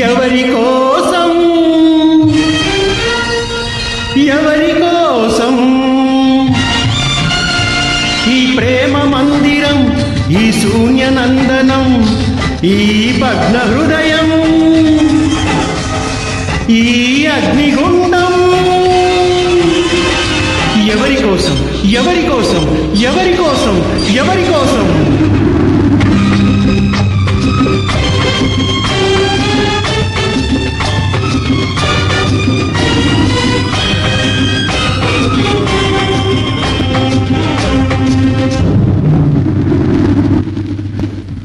ఎవరి కోసం ఎవరి కోసం ఈ ప్రేమ మందిరం ఈ శూన్య నందనం ఈ భగ్న హృదయం ఈ అగ్నిగుండ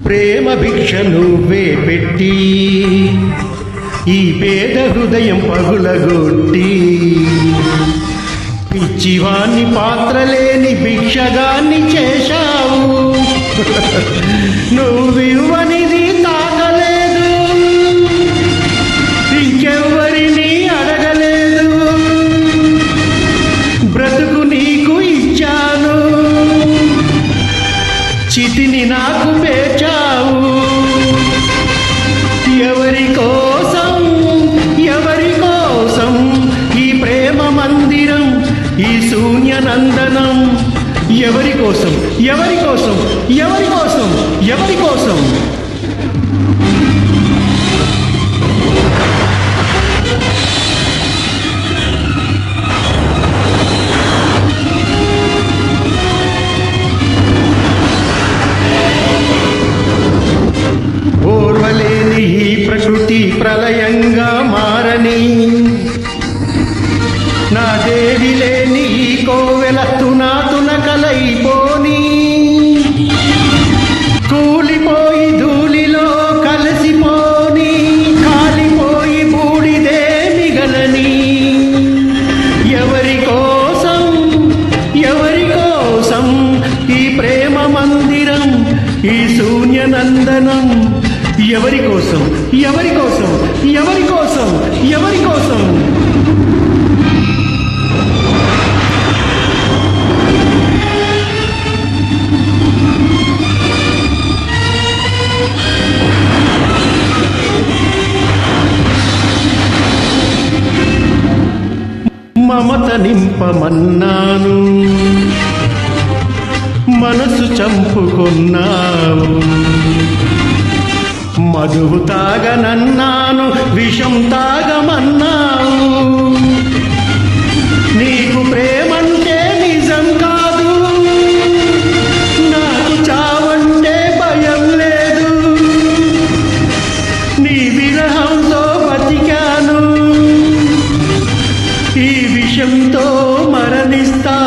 ప్రేమ భిక్ష నువ్వే పెట్టి ఈ పేద హృదయం పగులగొట్టి పిచ్చివాణ్ణి పాత్రలేని భిక్షగాన్ని చేశావు. నువ్వివ్వనిది తాగలేదు ఇంకెవ్వరిని అడగలేదు. బ్రతుకు నీకు ఇచ్చాను. చితిని నాకు పేరు మందిరం ఈ శూన్య నందనం ఎవరి కోసం? ఎవరి కోసం? ఎవరి కోసం? ఎవరి కోసం? ఈ శూన్య నందనం ఎవరి కోసం? ఎవరి కోసం? ఎవరి కోసం? ఎవరి కోసం? మమత నింపమన్నాను. మనసు చంపుకున్నావు. మధువు తాగనన్నాను విషం తాగమన్నావు. నీకు ప్రేమంటే నిజం కాదు. నాకు చావంటే భయం లేదు. నీ విరహంతో బతికాను. ఈ విషంతో మరణిస్తా